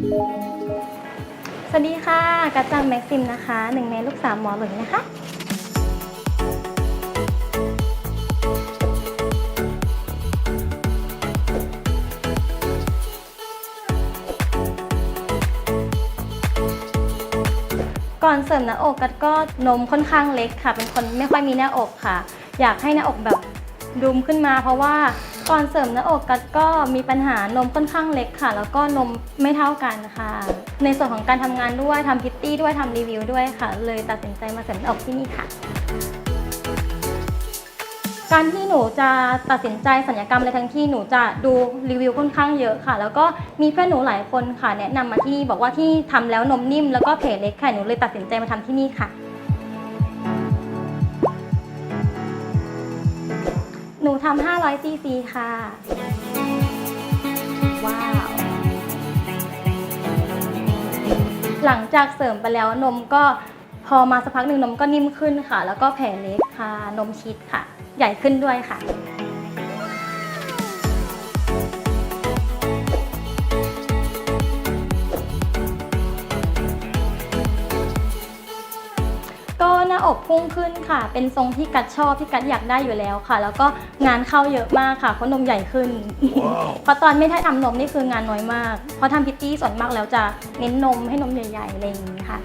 สวัสดีค่ะกัจจังแม็กซิมนะคะ หนึ่งในลูกสาวหมอหลุยนะคะก่อนเสริมหน้าอกกัดก็นมค่อนข้างเล็กค่ะ เป็นคนไม่ค่อยมีหน้าอกค่ะ อยากให้หน้าอกแบบดุมขึ้นมา เพราะว่า ก่อนเสริมหน้าอกกัดก็มีปัญหานมค่อนข้างเล็กค่ะ แล้วก็นมไม่เท่ากันค่ะ ในส่วนของการทำงานด้วยทำพิตตี้ด้วยทำรีวิวด้วยค่ะ เลยตัดสินใจมาเสริมหน้าอกที่นี่ค่ะ การที่หนูจะตัดสินใจสัญญกรรมอะไรทั้งที่หนูจะดูรีวิวค่อนข้างเยอะค่ะ แล้วก็มีเพื่อนหนูหลายคนค่ะ แนะนำมาที่นี่บอกว่าที่ทำแล้วนมนิ่มแล้วก็เพจเล็กค่ะหนูเลยตัดสินใจมาทำที่นี่ค่ะ หนูทำ500ซีซีค่ะ ว้าว หลังจากเสริมไปแล้วนมก็พอมาสักพักหนึ่งนมก็นิ่มขึ้นค่ะ แล้วก็แผลเล็กค่ะ นมชิดค่ะ ใหญ่ขึ้นด้วยค่ะ น้าอกพุ่งขึ้นค่ะ เป็นทรงที่กัดชอบที่กัดอยากได้อยู่แล้วค่ะ แล้วก็งานเข้าเยอะมากค่ะเพราะนมใหญ่ขึ้น เพราะตอนไม่ได้ทำนมนี่คืองานน้อยมาก เพราะทำพิตตี้ส่วนมากแล้วจะเน้นนมให้นมใหญ่ๆอะไรอย่างนี้ค่ะ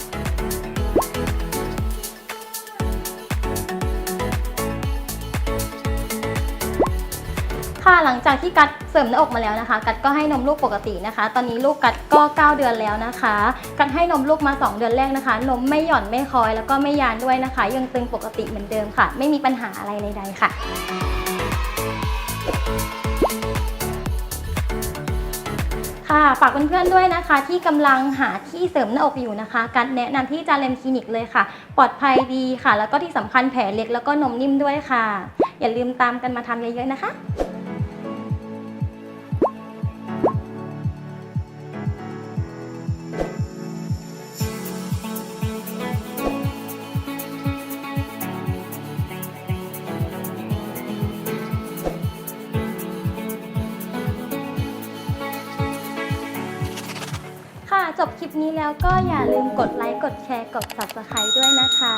ค่ะ หลังจากที่กัดเสริมหน้าอกมาแล้วนะคะ กัดก็ให้นมลูกปกตินะคะ ตอนนี้ลูกกัดก็ 9 เดือนแล้วนะคะ กัดให้นมลูกมา 2 เดือนแรกนะคะ นมไม่หย่อนไม่คอยแล้วก็ไม่ยานด้วยนะคะ ยังตึงปกติเหมือนเดิมค่ะ ไม่มีปัญหาอะไรใดๆค่ะค่ะฝากเพื่อนๆด้วยนะคะ ที่กำลังหาที่เสริมหน้าอกอยู่นะคะ การแนะนำที่จาเลมคลินิกเลยค่ะ ปลอดภัยดีค่ะ แล้วก็ที่สำคัญแผลเล็กแล้วก็นมนิ่มด้วยค่ะ อย่าลืมตามกันมาทำเยอะๆนะคะ บคลิปนี้แล้วก็อย่าลืมกดไลค์ กดแชร์ กด subscribe ด้วยนะคะ